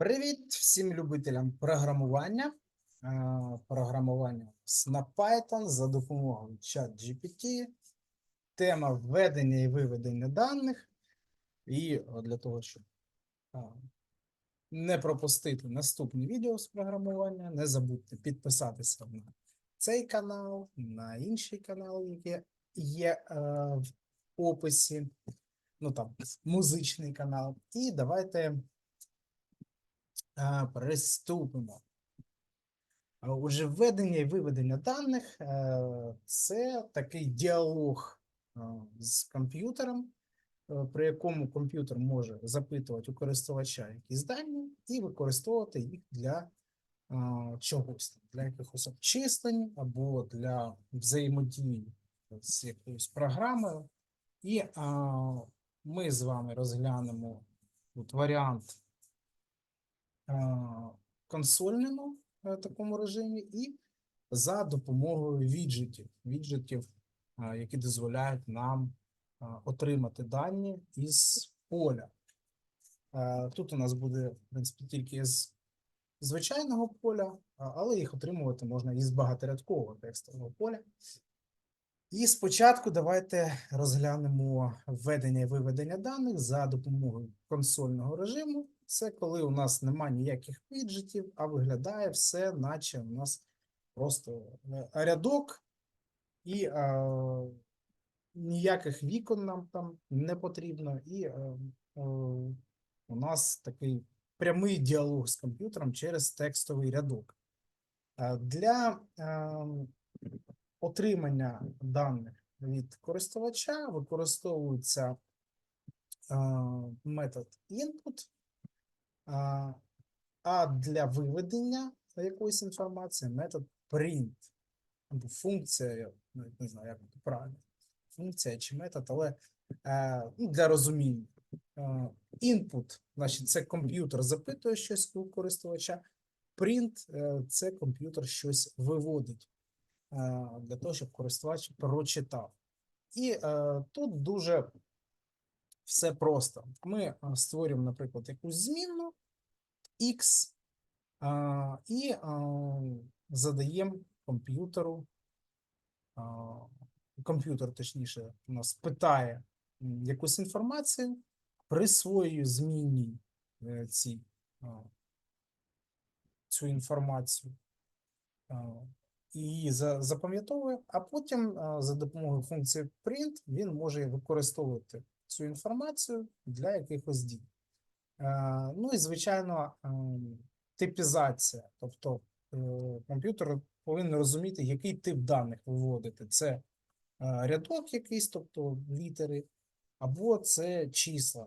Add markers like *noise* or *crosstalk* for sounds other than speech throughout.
Привіт всім любителям програмування. Е, Програмування на Python за допомогою ChatGPT. Тема введення і виведення даних. І для того, щоб е, не пропустити наступні відео з програмування, не забудьте підписатися на цей канал, на інший канал, який є е, в описі. Ну там музичний канал. І давайте Приступимо. Отже, введення і виведення даних е, це такий діалог з комп'ютером, е, при якому комп'ютер може запитувати у користувача якісь дані і використовувати їх для чогось, для якихось обчислень або для взаємодії з якоюсь програмою. І ми з вами розглянемо от варіант консольному е, такому режимі і за допомогою віджитів, віджитів, е, які дозволяють нам е, отримати дані із поля. Е, Тут у нас буде, в принципі, тільки з звичайного поля, але їх отримувати можна із багаторядкового текстового поля. І спочатку давайте розглянемо введення і виведення даних за допомогою консольного режиму. Це коли у нас немає ніяких піджитів, а виглядає все, наче у нас просто е, рядок, і е, ніяких вікон нам там не потрібно. І е, е, у нас такий прямий діалог з комп'ютером через текстовий рядок. Е, Для е, отримання даних від користувача використовується е, метод input, а, а для виведення якоїсь інформації метод print або функція, не знаю, як правильно, функція чи метод, але е, ну, для розуміння. Е, Input, значить, це комп'ютер запитує щось у користувача. Print е, це комп'ютер щось виводить е, для того, щоб користувач прочитав. І е, тут дуже все просто. Ми е, створюємо, наприклад, якусь змінну x е, і е, задаємо комп'ютеру. е, Комп'ютер, точніше, у нас питає якусь інформацію, присвоює змінній е, ці, е, цю інформацію е, її запам'ятовує, а потім е, за допомогою функції print він може використовувати цю інформацію для якихось дій. Е, Ну і звичайно, ем, типізація, тобто е, комп'ютер повинен розуміти, який тип даних виводити. Це е, рядок якийсь, тобто літери, або це числа.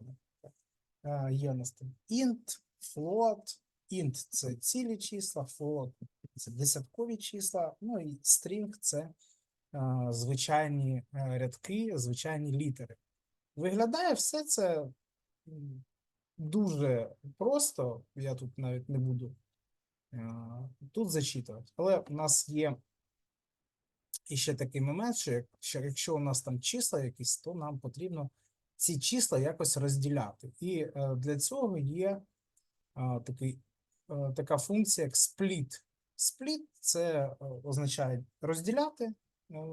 Е, Є у нас там int, float, int це цілі числа, float це десяткові числа, ну і string це е, звичайні е, рядки, звичайні літери. Виглядає все це дуже просто. Я тут навіть не буду е, тут зачитувати. Але у нас є іще такий момент, що як- що якщо у нас там числа якісь, то нам потрібно ці числа якось розділяти. І е, для цього є е, такий, така функція, як split. Split це е, означає розділяти е,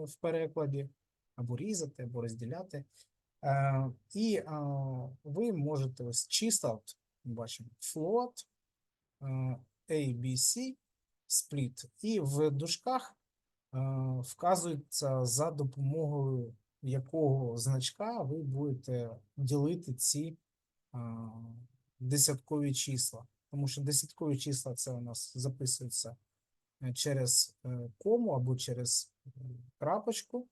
в перекладі, або різати, або розділяти. Е, І ви можете ось ми бачимо float, ABC, split, і в дужках вказується за допомогою якого значка ви будете ділити ці десяткові числа. Тому що десяткові числа це у нас записується через е, кому або через крапочку.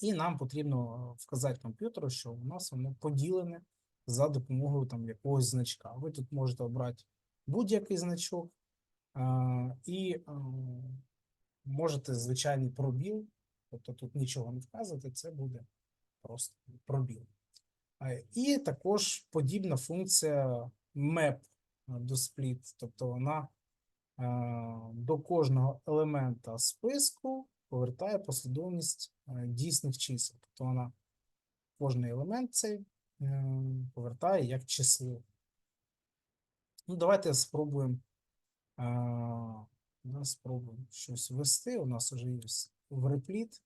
І нам потрібно вказати комп'ютеру, що у нас воно поділене за допомогою там якогось значка. Ви тут можете обрати будь-який значок і можете звичайний пробіл, тобто тут нічого не вказувати, це буде просто пробіл. І також подібна функція map до split, тобто вона до кожного елемента списку повертає послідовність е, дійсних чисел. Тобто вона кожний елемент цей е, повертає як число. Ну, давайте спробуємо. Да, спробуємо щось ввести. У нас вже є в репліт.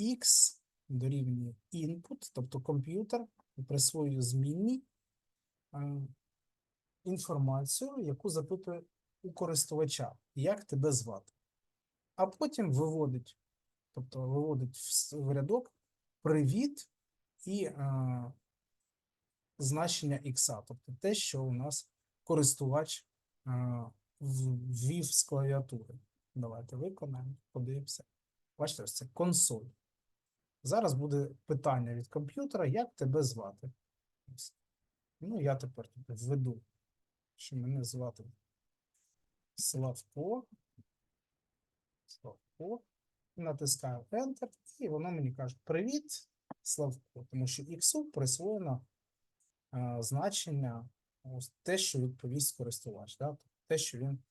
X дорівнює input, тобто комп'ютер присвоює змінній інформацію, яку запитує у користувача, як тебе звати. А потім виводить, тобто виводить в, рядок привіт і а, значення ікса, тобто те, що у нас користувач в- ввів з клавіатури. Давайте виконаємо, подивимося. Бачите, це консоль. Зараз буде питання від комп'ютера, як тебе звати. Ну, я тепер введу, що мене звати Славко. Славко. Натискаю Enter, і воно мені каже: Привіт, Славко, тому що X присвоєно е, значення ось те, що відповість користувач, да? тобто те, що він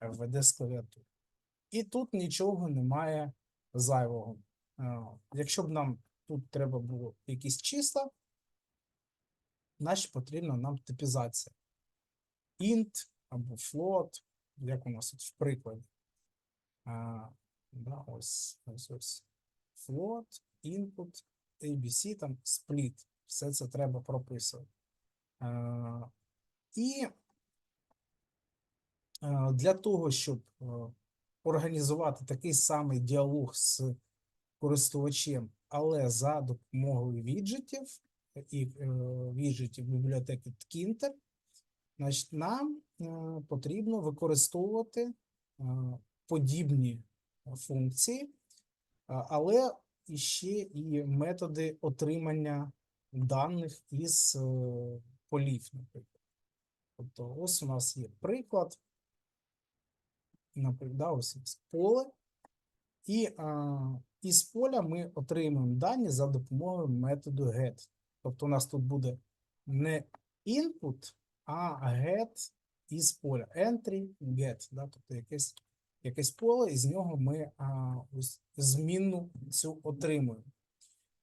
введе з клавіатури. І тут нічого немає зайвого. Е, Якщо б нам тут треба було якісь числа, значить потрібна нам типізація. int або float, як у нас тут в прикладі. А, да, ось, ось, ось. Float, input, ABC, там split. Все це треба прописувати. А, і для того, щоб організувати такий самий діалог з користувачем, але за допомогою віджитів і е, віджитів бібліотеки Tkinter, значить, нам е, потрібно використовувати е, подібні функції, але ще і методи отримання даних із е, полів, наприклад. Тобто, ось у нас є приклад, наприклад, ось є поле, і із поля ми отримуємо дані за допомогою методу get. Тобто, у нас тут буде не input, а get із поля. Entry, get, да, тобто якесь, якесь поле, і з нього ми а, ось змінну цю отримуємо.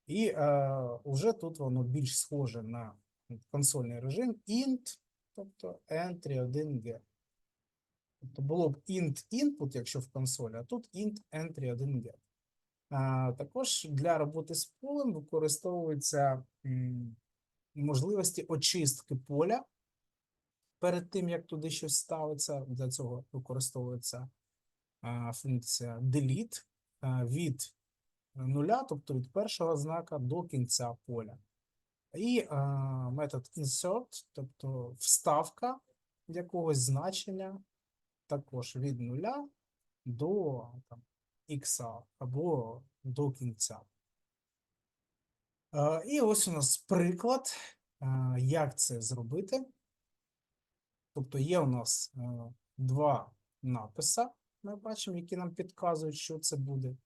І а, вже тут воно більш схоже на консольний режим int, тобто entry 1 get. Тобто було б int input, якщо в консолі, а тут int entry 1 get. А, також для роботи з полем використовуються можливості очистки поля перед тим, як туди щось ставиться. Для цього використовується а, функція delete а, від нуля, тобто від першого знака до кінця поля. І а, метод insert, тобто вставка якогось значення також від нуля до там, ікса або до кінця. Е, І ось у нас приклад, е, як це зробити. Тобто є у нас е, два написи, ми бачимо, які нам підказують, що це буде.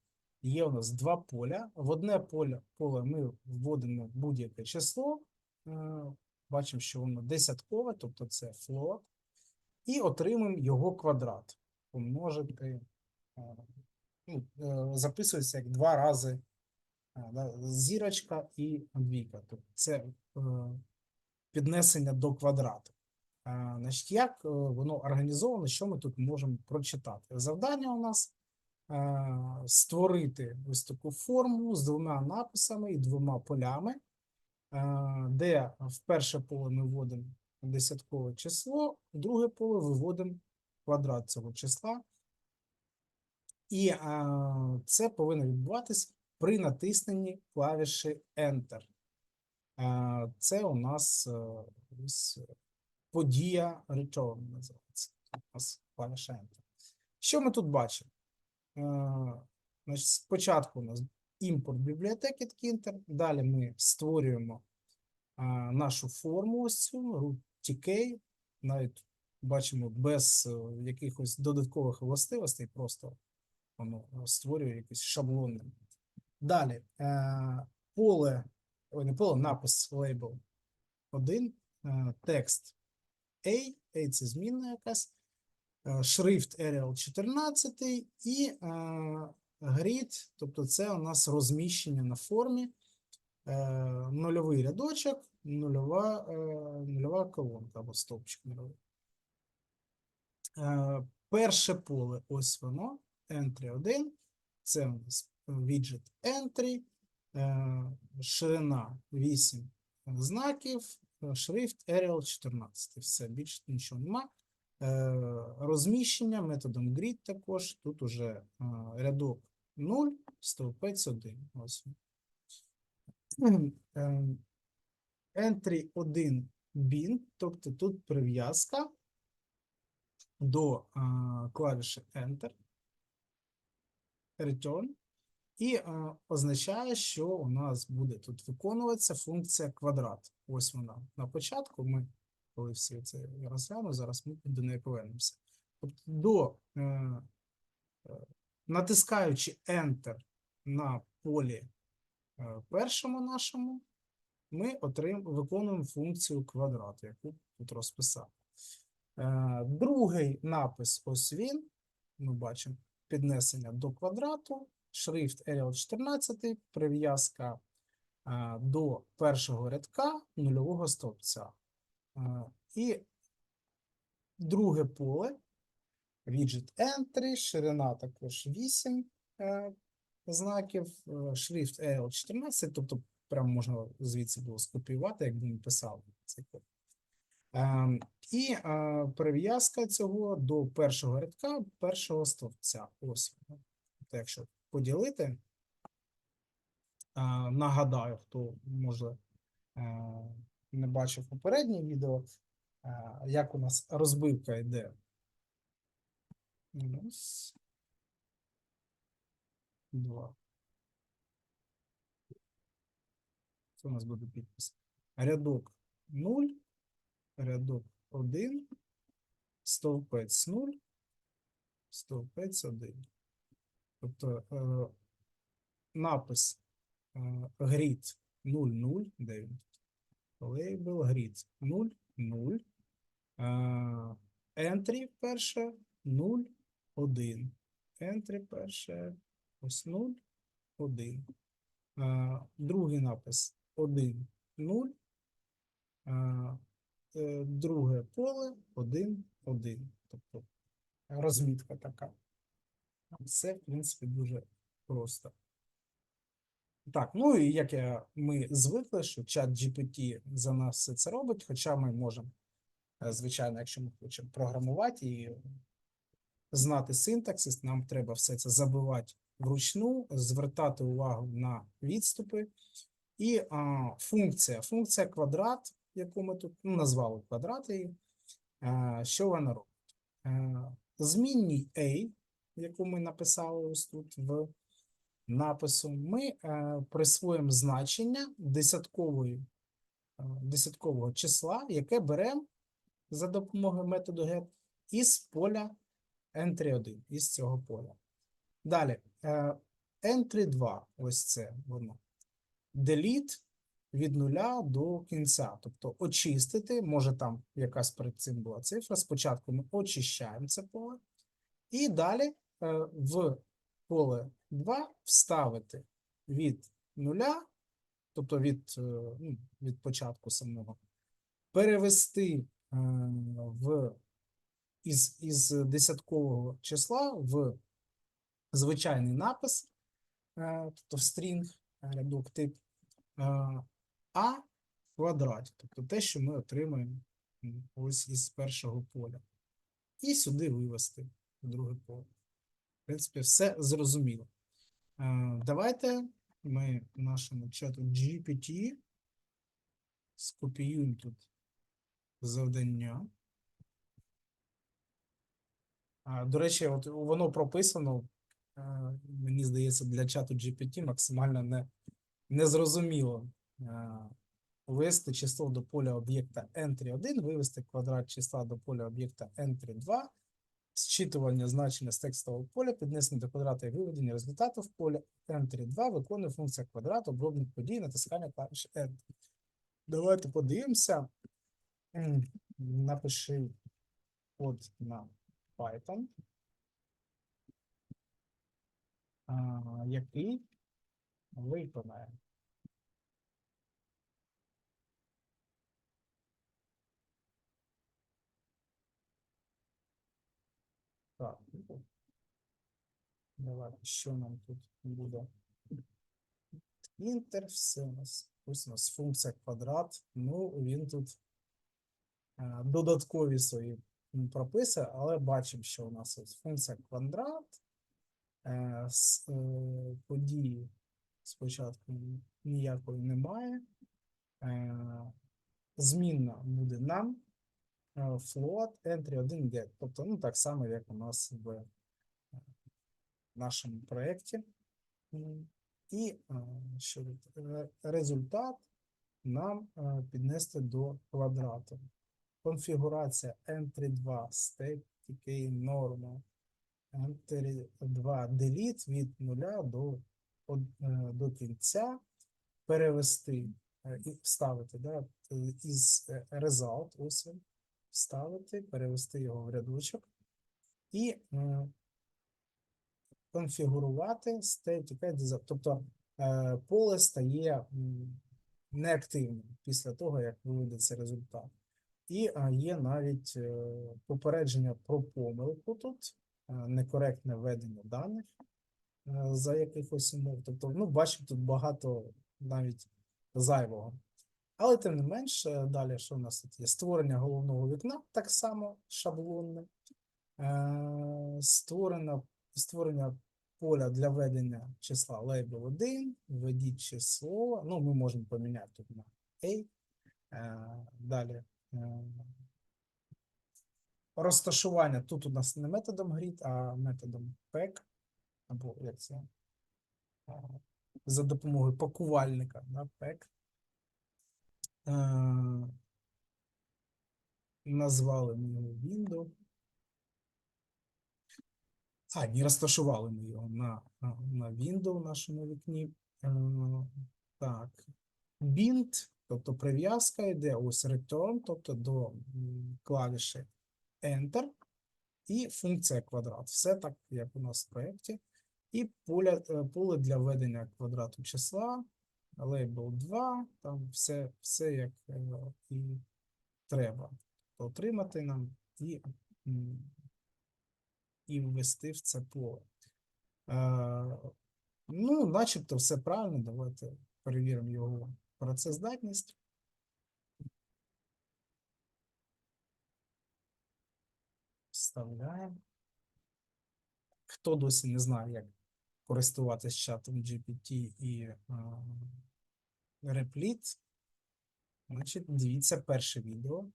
Є у нас два поля. В одне поле, поле ми вводимо будь-яке число. е, Бачимо, що воно десяткове, тобто це float і отримаємо його квадрат. Помножити, е, ну, записується як два рази зірочка і двійка. Тобто це піднесення до квадрату. Е, Значить, як е, воно організовано, що ми тут можемо прочитати? Завдання у нас е, створити ось таку форму з двома написами і двома полями, де в перше поле ми вводимо десяткове число, в друге поле виводимо квадрат цього числа. І це повинно відбуватись при натисненні клавіші Enter. Це у нас ось, подія Return називається. Що ми тут бачимо? А, значить, спочатку у нас імпорт бібліотеки Tkinter, далі ми створюємо а, нашу форму ось цю root навіть бачимо без е, якихось додаткових властивостей, просто воно е, створює якісь шаблони. Далі е, поле, ой, не поле, напис лейбл 1, е, текст A, A це змінна якась, е, шрифт Arial 14 і е, grid, тобто це у нас розміщення на формі, е, нульовий рядочок, нульова, е, нульова колонка або стовпчик нульовий. Е, Перше поле, ось воно, entry 1. Це у нас widget entry, е, ширина 8 знаків, е, шрифт Arial 14. Все, більше нічого нема. Е, Розміщення методом grid також. Тут уже е, рядок 0, стовпець 1. Ось. *clears throat* Е, Entry 1 bin, тобто тут прив'язка до клавіші Enter, Return, і а, означає, що у нас буде тут виконуватися функція квадрат. Ось вона на початку. Ми, коли всі це розгляну, зараз ми до неї повернемося. Тобто до, е, е, натискаючи Enter на полі е, першому нашому, ми отрим, виконуємо функцію квадрат, яку тут розписав. Е, Другий напис ось він. Ми бачимо піднесення до квадрату, шрифт Arial 14, прив'язка е, до першого рядка нульового стовпця. Е, І друге поле, widget entry, ширина також 8 е, знаків, шрифт Arial 14, тобто прямо можна звідси було скопіювати, якби ми писали цей код. І прив'язка цього до першого рядка, першого стовпця. Ось. Якщо поділити, е, нагадаю, хто може е, не бачив попереднє відео, е, як у нас розбивка йде. Мінус. Два. Це у нас буде підпис. Рядок 0 рядок 1, стовпець 0, стовпець 1. Тобто е, напис grid 00, де він? Label grid 0, 0. Е, entry перше 0, 1. Entry перше ось 0, 1. Е, другий напис 1, 0. Е, е, друге поле 1, 1. Тобто розмітка така. Це, в принципі, дуже просто. Так, ну і як я, ми звикли, що чат GPT за нас все це робить, хоча ми можемо, е, звичайно, якщо ми хочемо програмувати і знати синтаксис, нам треба все це забивати вручну, звертати увагу на відступи. І а, функція, функція квадрат, яку ми тут ну, назвали квадрат її, а, що вона робить? А, змінній A, яку ми написали ось тут в напису, ми а, присвоїмо значення десяткової, а, десяткового числа, яке беремо за допомогою методу get із поля entry1, із цього поля. Далі, е, entry 2, ось це воно. Delete від нуля до кінця. Тобто очистити, може там якась перед цим була цифра. Спочатку ми очищаємо це поле. І далі е, в поле 2 вставити від нуля, тобто від, е, ну, від початку самого, перевести е, в із, із десяткового числа в звичайний напис, е, тобто в стрінг, е, рядок тип, е, а квадраті, тобто те, що ми отримаємо ось із першого поля. І сюди вивести в друге поле. Принципі, все зрозуміло. Е, Давайте ми нашому чату GPT скопіюємо тут завдання. До речі, от воно прописано, е, мені здається, для чату GPT максимально не, незрозуміло. Е, Ввести число до поля об'єкта entry1, вивести квадрат числа до поля об'єкта entry2, зчитування значення з текстового поля, піднесення до квадрата і виведення результату в поле entry2, виконує функція квадрату, обробник подій, натискання клавіші Enter. Давайте подивимося. Напиши код на Python, який виконає. Так. Давайте, що нам тут буде? Інтер, все у нас. Ось у нас функція квадрат. Ну, він тут е, додаткові свої прописи, але бачимо, що у нас ось функція квадрат. Е, с, е, події спочатку ніякої немає. Е, змінна буде нам. Е, Float entry 1 get. Тобто, ну, так само, як у нас в е, нашому проєкті. І е, що? Е, результат нам е, піднести до квадрату. Конфігурація entry 2 state такий норма. Entry 2 delete від нуля до, е, до кінця. Перевести е, і вставити да, е, із е, result, ось вставити, перевести його в рядочок і конфігурувати state design. Тобто е, поле стає неактивним після того, як виведеться результат. І е, є навіть е, попередження про помилку тут, некоректне введення даних за якихось умов. Тобто, ну, бачимо тут багато навіть зайвого. Але тим не менш, е, далі, що в нас тут є? Створення головного вікна, так само шаблонне. Е, Створено, створення поля для ведення числа label 1, введіть число. Ну, ми можемо поміняти тут на A. Е, Далі. Розташування тут у нас не методом grid, а методом PEG, або як це за допомогою пакувальника, да, PEG. Е, Назвали ми його window. А, не розташували ми його на, на, на window в нашому вікні. Е, так. Bind, тобто прив'язка йде ось return, тобто до клавіші Enter і функція квадрат. Все так, як у нас в проєкті. І поле, поле для введення квадрату числа, label 2, там все, все як е, і треба. Отримати нам і, і ввести в це поле. Е, ну, начебто все правильно. Давайте перевіримо його працездатність. Вставляємо. Хто досі не знає, як користуватися чатом GPT і е, Replit, значить, дивіться перше відео.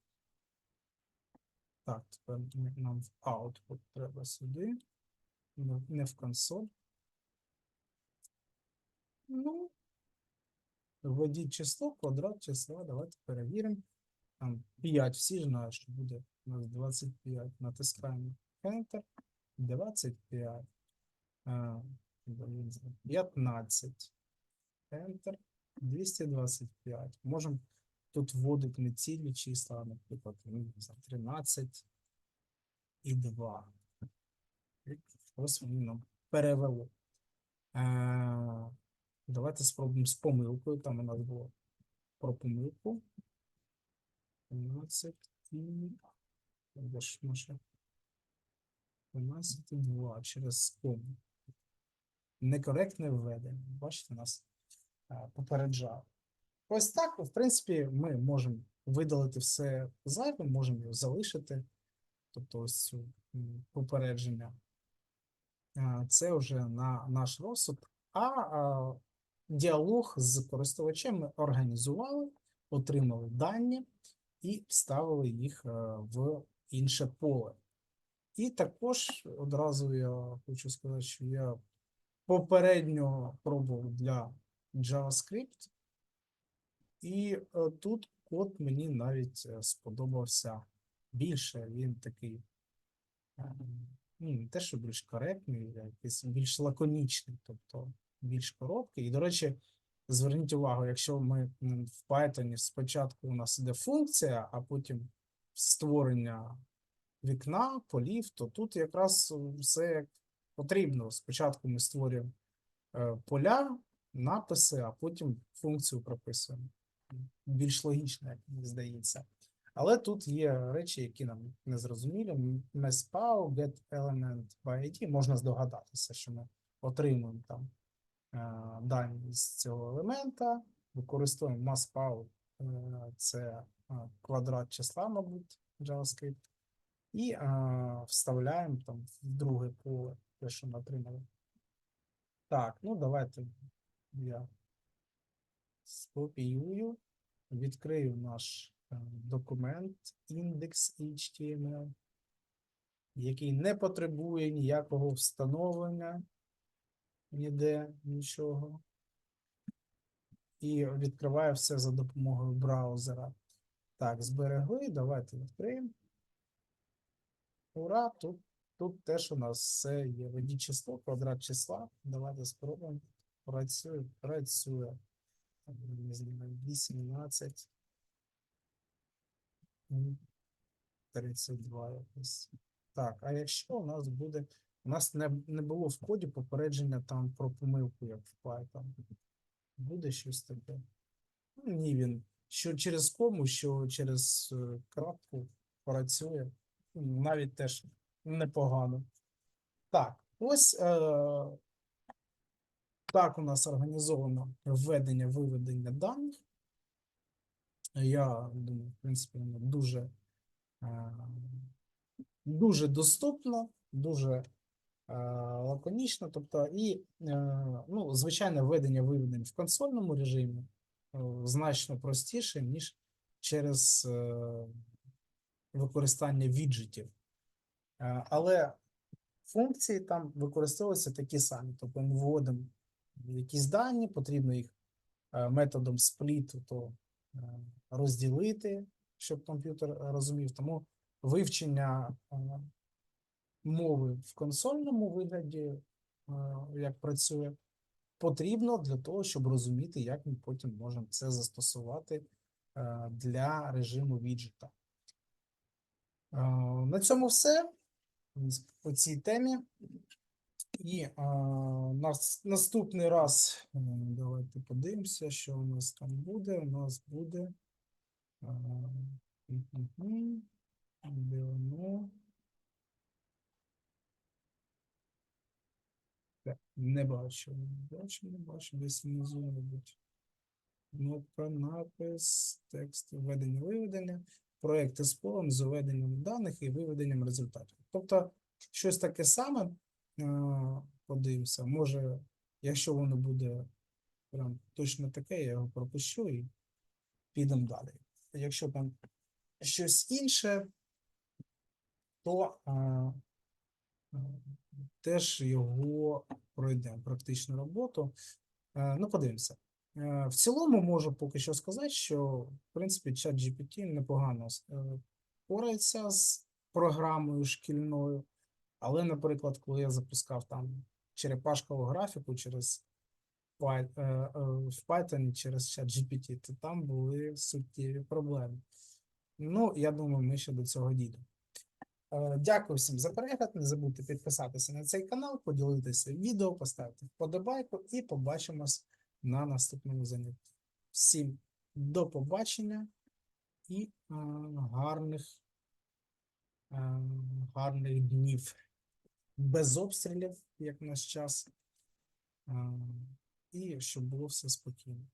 Так, тепер нам в output треба сюди, не не в консоль. Ну, введіть число, квадрат числа, давайте перевіримо. Там 5, всі ж знають, що буде у нас 25. Натискаємо Enter. 25. 15. Enter. 225. Можемо тут вводити не цілі числа, наприклад, ну, не знаю, 13 і 2. Ось воно нам перевело. Е, Давайте спробуємо з помилкою. Там у нас було про помилку. 12 і. Де ж наша? 12 і 2 через кому. Некоректне введення. Бачите, нас е, попереджав. Ось так, в принципі, ми можемо видалити все зайве, можемо його залишити. Тобто ось цю попередження. Е, Це вже на наш розсуд. А, а діалог з користувачем ми організували, отримали дані і вставили їх е, в інше поле. І також одразу я хочу сказати, що я попередньо пробував для JavaScript, і е, тут код мені навіть е, сподобався більше. Він такий е, ну, не те, що більш коректний, якийсь більш лаконічний, тобто більш короткий. І, до речі, зверніть увагу, якщо ми в Python спочатку у нас іде функція, а потім створення вікна, полів, то тут якраз все як потрібно. Спочатку ми створюємо поля, написи, а потім функцію прописуємо. Більш логічно, як мені здається. Але тут є речі, які нам не зрозумілі. MESPAO, get by ID, можна здогадатися, що ми отримуємо там е, дані з цього елемента, використовуємо MassPow, е, це е, квадрат числа, мабуть, JavaScript, і вставляємо там в друге поле те, що ми отримали. Так, ну давайте я скопіюю, відкрию наш е, документ index.html, який не потребує ніякого встановлення, ніде нічого. І відкриваю все за допомогою браузера. Так, зберегли. Давайте відкриємо. Ура! Тут, тут теж у нас все є. Введіть число, квадрат числа. Давайте спробуємо. Працює, працює. Не знаю, 18. М, 32 якось. Так, а якщо у нас буде. У нас не, не було в коді попередження там про помилку, як в Python. Буде щось таке. Ну, Ні, він що через кому, що через е, крапку працює. Навіть теж непогано. Так, ось е, так у нас організовано введення виведення даних. Я думаю, в принципі, воно дуже, е, дуже доступно, дуже е, лаконічно. Тобто, і е, ну, звичайне введення виведень в консольному режимі значно простіше, ніж через використання віджитів. Але функції там використовуються такі самі. Тобто ми вводимо якісь дані, потрібно їх е, методом спліту то е, розділити, щоб комп'ютер розумів. Тому вивчення е, мови в консольному вигляді, як працює, потрібно для того, щоб розуміти, як ми потім можемо це застосувати для режиму віджита. На цьому все по цій темі. І е, нас, наступний раз е, давайте подивимося, що у нас там буде. У нас буде. мгм, Де воно? Не бачу, не бачу, не бачу, десь внизу, мабуть. Кнопка, напис, текст, введення, виведення, проекти з полем з введенням даних і виведенням результатів. Тобто, щось таке саме, подивимося, може, якщо воно буде прям точно таке, я його пропущу і підемо далі. Якщо там щось інше, то е, е, теж його пройдемо практичну роботу. Е, Ну, подивимося. Е, В цілому можу поки що сказати, що в принципі чат GPT непогано е, порається з програмою шкільною, але, наприклад, коли я запускав там черепашкову графіку через е, е, в Python через чат GPT, то там були суттєві проблеми. Ну, я думаю, ми ще до цього дійдемо. Е, Дякую всім за перегляд. Не забудьте підписатися на цей канал, поділитися відео, поставити вподобайку і побачимось на наступному занятті. Всім до побачення і гарних, гарних днів без обстрілів, як наш час, і щоб було все спокійно.